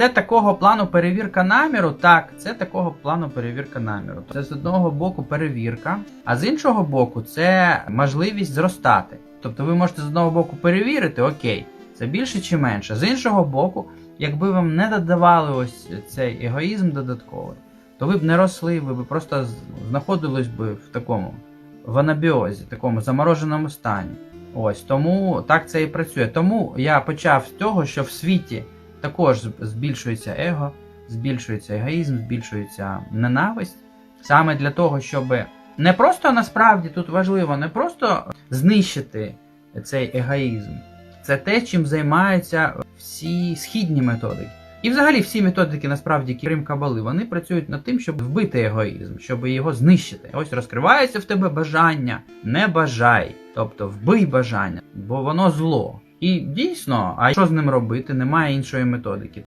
Це такого плану перевірка наміру. Так, це такого плану перевірка наміру. Це з одного боку перевірка, а з іншого боку, це можливість зростати. Тобто ви можете з одного боку перевірити, окей, це більше чи менше. З іншого боку, якби вам не додавали ось цей егоїзм додатковий, то ви б не росли, ви б просто знаходились би в такому в анабіозі, такому замороженому стані. Ось тому так це і працює. Тому я почав з того, що в світі також збільшується его, збільшується егоїзм, збільшується ненависть. Саме для того, щоб не просто насправді тут важливо, не просто знищити цей егоїзм. Це те, чим займаються всі східні методики. І взагалі всі методики, насправді, крім кабали, вони працюють над тим, щоб вбити егоїзм, щоб його знищити. Ось розкривається в тебе бажання, не бажай, тобто вбий бажання, бо воно зло. І дійсно, а що з ним робити? Немає іншої методики.